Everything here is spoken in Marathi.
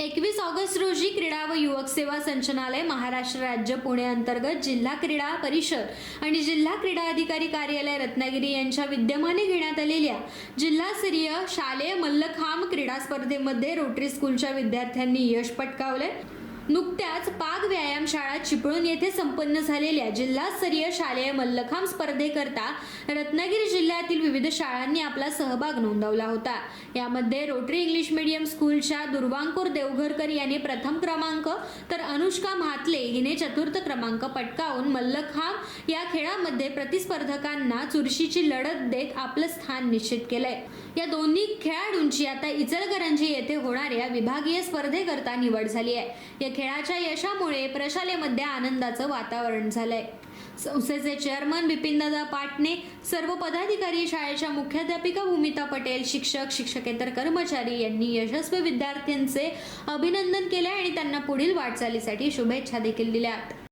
एकवीस ऑगस्ट रोजी क्रीडा व युवक सेवा संचनालय महाराष्ट्र राज्य पुणे अंतर्गत जिल्हा क्रीडा परिषद आणि जिल्हा क्रीडा अधिकारी कार्यालय रत्नागिरी यांच्या विद्यमाने घेण्यात आलेल्या जिल्हास्तरीय शालेय मल्लखांब क्रीडा स्पर्धेमध्ये रोटरी स्कूलच्या विद्यार्थ्यांनी यश पटकावले नुकत्याच पाग व्यायामशाळा चिपळूण येथे संपन्न झालेल्या जिल्हास्तरीय शालेय मल्लखांब स्पर्धेकरता रत्नागिरी जिल्ह्यातील विविध शाळांनी आपला सहभाग नोंदवला होता. यामध्ये रोटरी इंग्लिश मीडियम स्कूलच्या दुर्वांकूर देवघरकर यांनी प्रथम क्रमांक तर अनुष्का म्हातले हिने चतुर्थ क्रमांक पटकावून मल्लखांब या खेळामध्ये प्रतिस्पर्धकांना चुरशीची लढत देत आपलं स्थान निश्चित केलंय. या दोन्ही खेळाडूंची आता इचलकरंजी येथे होणाऱ्या विभागीय स्पर्धेकरता निवड झाली आहे. या खेळाच्या यशामुळे प्रशालेमध्ये आनंदाचं वातावरण झालंय. संस्थेचे चेअरमन बिपिनदादा पाटणे सर्व पदाधिकारी शाळेच्या मुख्याध्यापिका भूमिता पटेल शिक्षक शिक्षकेतर कर्मचारी यांनी यशस्वी विद्यार्थ्यांचे अभिनंदन केले आणि त्यांना पुढील वाटचालीसाठी शुभेच्छा देखील दिल्यात